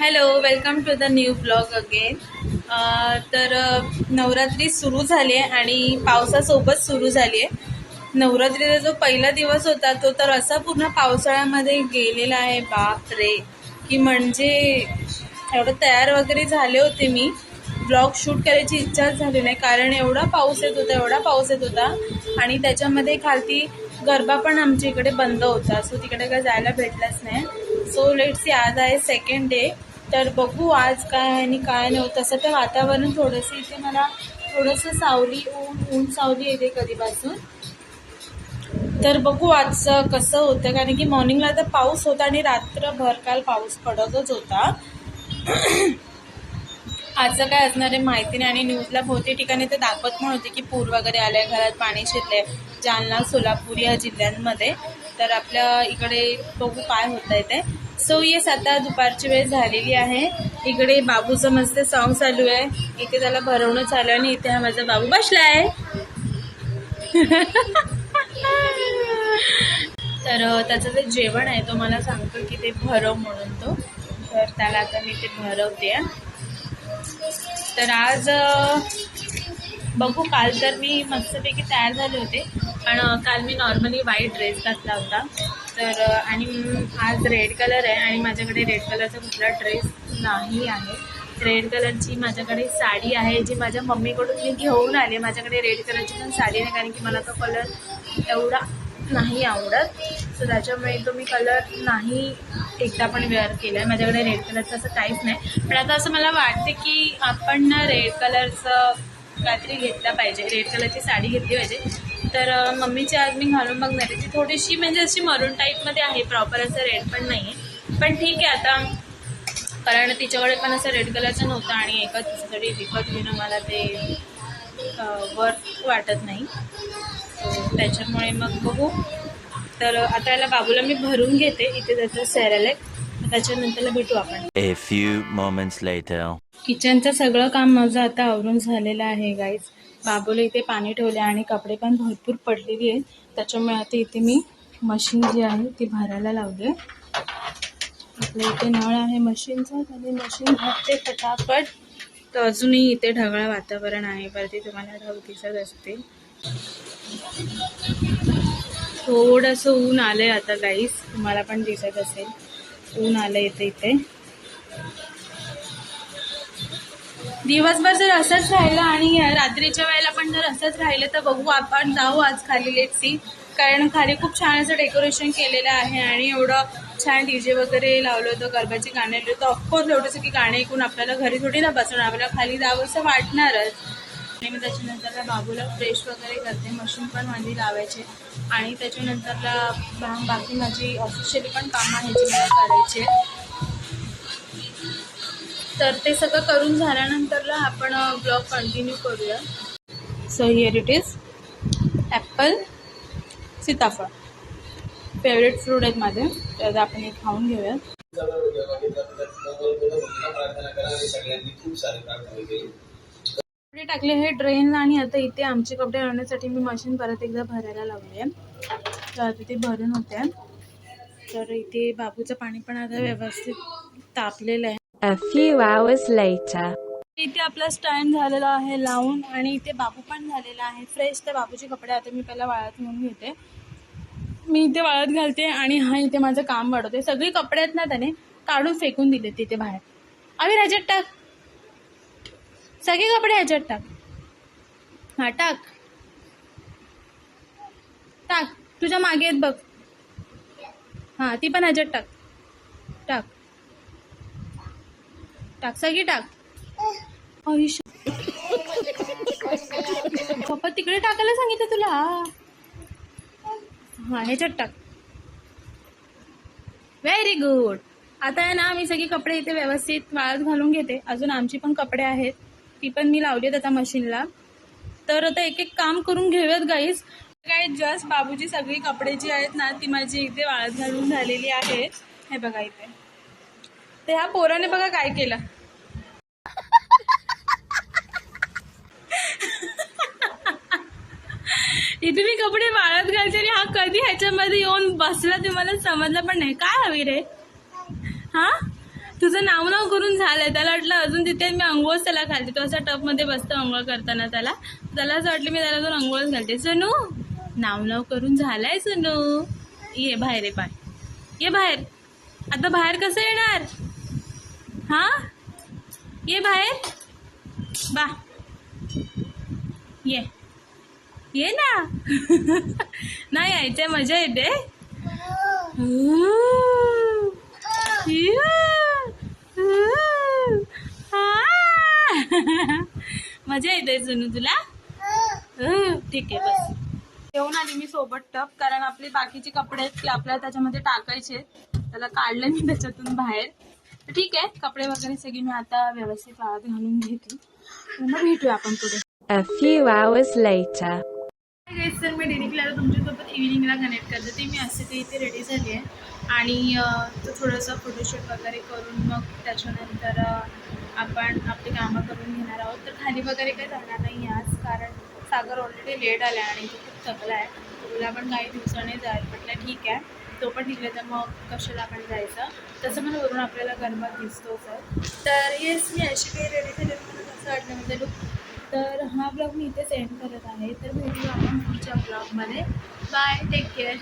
Hello welcome to the new blog again तर नवरात्री सुरू झाली आहे आणि पावसासोबत सुरू झाली आहे. नवरात्रीचा जो पहिला दिवस होता तो तर असा पूर्ण पावसाळ्यामध्ये गेलेला आहे. बाप रे! की म्हणजे एवढं तयार वगैरे झाले होते मी. ब्लॉग शूट करायची इच्छाच झाली नाही. कारण एवढा पाऊस येत होता एवढा पाऊस येत होता. आणि त्याच्यामध्ये खालती गरबा पण आमच्या इकडे बंद होता सो तिकडे काय जायला भेटलंच नाही. सो लेट सी आज आहे सेकंड डे तर बघू आज काय आहे आणि काय नाही होत. तसं तर वातावरण थोडंसं इथे मला थोडंसं सावली ऊन ऊन सावली येते कधीपासून. तर बघू आजचं कसं होतं कारण की मॉर्निंगला तर पाऊस होता आणि रात्रभर काल पाऊस पडतच होता. आजचं काय असणार आहे माहिती नाही आणि न्यूजला बहुतेक ठिकाणी ते दाखवत पण होते की पूर वगैरे आलाय घरात पाणी शिरले जालना सोलापूर या जिल्ह्यांमध्ये. तर आपल्या इकडे बघू काय होत आहे ते. सो येस आता दुपारची वेळ झालेली आहे. इकडे बाबूचं मस्त सॉन्ग चालू आहे. इथे त्याला भरवणं चालू आहे आणि इथे हा माझा बाबू बसला आहे तर त्याचं जे जेवण आहे तो मला सांगतो की ते भरव म्हणून तो. तर त्याला आता मी ते भरवते. तर आज बघू काल तर मी मस्तपैकी तयार झाले होते. पण काल मी नॉर्मली व्हाईट ड्रेस घातला होता. तर आणि आज रेड कलर आहे आणि माझ्याकडे रेड कलरचा कुठला ड्रेस नाही आहे. रेड कलरची माझ्याकडे साडी आहे जी माझ्या मम्मीकडून मी घेऊन आले. माझ्याकडे रेड कलरची पण साडी नाही कारण की मला तो कलर एवढा नाही आवडत. सो त्याच्यामुळे तो मी कलर नाही एकदा पण वेअर केला आहे माझ्याकडे रेड कलरचं असं काहीच नाही. पण आता असं मला वाटते की आपण ना रेड कलरचं काहीतरी घेतलं पाहिजे. रेड कलरची साडी घेतली पाहिजे. तर मम्मीची आज मी घालून बघणार आहे. ती थोडीशी म्हणजे अशी मरून टाईपमध्ये आहे प्रॉपर असं रेड पण नाही आहे पण ठीक आहे आता. कारण तिच्याकडे पण असं रेड कलरचं नव्हतं आणि एकच तरी विकत घेणं मला ते वर्थ वाटत नाही. त्याच्यामुळे मग बघू. तर आता याला बाबूला मी भरून घेते. इथे त्याचं सॅरलेक त्याच्यानंतरला भेटू आपण. किचनचं सगळं काम माझं आता आवरून झालेलं आहे गाईज बाबूला इथे पाणी ठेवले आणि कपडे पण भरपूर पडलेली आहेत. त्याच्यामुळे आता इथे मी मशीन जी आहे ती भरायला लावली आहे. आपल्या इथे नळ आहे मशीनचा आणि मशीन भरते फटाफट. तर अजूनही इथे ढगाळ वातावरण आहे. वरती तुम्हाला ढग दिसत असतील. थोडंसं ऊन आलंय आता गाईस तुम्हाला पण दिसत असेल. ऊन आलं इथे इथे. दिवसभर जर असंच राहिलं आणि रात्रीच्या वेळेला पण जर असंच राहिलं तर बघू आपण जाऊ आज खाली लेट सी कारण खाली खूप छान असं डेकोरेशन केलेलं आहे आणि एवढं छान डी जे वगैरे लावलं होतं गरबाची गाणे लावली तर ऑफकोर्स एवढंसं की गाणे ऐकून आपल्याला घरी थोडी ना बसवणार आपल्याला खाली जावंसं वाटणारच. आणि मी त्याच्यानंतरला बाबूला फ्रेश वगैरे करते मशीन पण माझी लावायचे. आणि त्याच्यानंतरला बाकी माझी ऑफिशियली पण कामं आहे जी मला करायचे. तर ते सगळं करून झाल्यानंतरला आपण ब्लॉग कंटिन्यू करूया. So here it is apple सीताफळ. फेवरेट फ्रूट आहेत माझे. तर आपण हे खाऊन घेऊया कपडे टाकले हे ड्रेन आणि आता इथे आमचे कपडे आणण्यासाठी मी मशीन परत एकदा भरायला लावली आहे. तर आता ते भरून होते. तर इथे बाबूचं पाणी पण आता व्यवस्थित तापलेलं आहे. A few hours later. इथे आपला स्टँड झालेला आहे लावून आणि इथे बाबू पण झालेला आहे. फ्रेश तर बाबूचे कपडे आता मी पहिला वाळत म्हणून घेते. मी इथे वाळत घालते आणि हा इथे माझं काम वाढवते. सगळी कपडे आहेत ना त्याने काढून फेकून दिले तिथे बाहेर. आम्ही ह्याच्यात टाक. सगळे कपडे ह्याच्यात टाक. हा टाक. टाक. तुझ्या मागे आहेत बघ. हां ती पण ह्याच्यात टाक. टाक सगळी टाक. पप्पा तिकडे टाकायला सांगितलं तुला? हा ह्याच्यात टाक. व्हेरी गुड आता आहे ना मी सगळी कपडे इथे व्यवस्थित वाळत घालून घेते. अजून आमची पण कपडे आहेत. ती पण मी लावली आहेत आता मशीनला. तर आता एक एक काम करून घेऊयात गाईज काय जस्ट बाबूची सगळी कपडे जी आहेत ना ती माझी इथे वाळत घालून झालेली आहे. हे बघा इथे. तर ह्या पोराने बघा काय केलं. किती मी कपडे वाळत घालते आणि हा कधी ह्याच्यामध्ये येऊन बसला ते मला समजलं पण नाही. काय हवी रे? हा? तुझं नाव नाव करून झालंय. त्याला वाटलं अजून तिथे मी अंघोळच त्याला घालते. तो असा टपमध्ये बसतो अंघोळ करताना त्याला. त्याला असं वाटलं मी त्याला अजून अंघोळच घालते. सनू नाव नाव करून झालाय सनू. ये बाहेर ये बाय ये बाहेर. आता बाहेर कसं येणार? हा? ये बाहेर. बा. ये. ये ना. नाही यायचं मजा येते. मजा येते सुनू तुला? ठीक आहे बस. घेऊन आली मी सोबत टप कारण आपले बाकीचे कपडे आहेत ते आपल्याला त्याच्यामध्ये टाकायचे आहेत. त्याला काढलं मी त्याच्यातून बाहेर. ठीक आहे कपडे वगैरे सगळे मी आता व्यवस्थित वाळत घालून घेते. मग भेटूया आपण पुढे. A few hours later. Guys तर मी डिरेक्टली आता तुमच्यासोबत इव्हिनिंगला कनेक्ट करते. ते मी असते ते इथे रेडी झाली आहे. आणि तो थोडंसं फोटोशूट वगैरे करून मग त्याच्यानंतर आपण आपली कामं करून घेणार आहोत. तर खाली वगैरे काही जाणार नाही आज कारण सागर ऑलरेडी लेट आला आहे आणि तो खूप थकला आहे तुला पण काही दिवसाने जाईल म्हटलं ठीक आहे. तो पण ठीक आहे तर मग कशाला आपण जायचं? तसं पण वरून आपल्याला गरमात दिसतो सर तर येस मी अशी काही रेडी झाली मला कसं वाटलं म्हणजे लुक तर हा ब्लॉग मी इथे सेंड करत आहे. तर भेटू आपण पुढच्या ब्लॉगमध्ये. Bye take care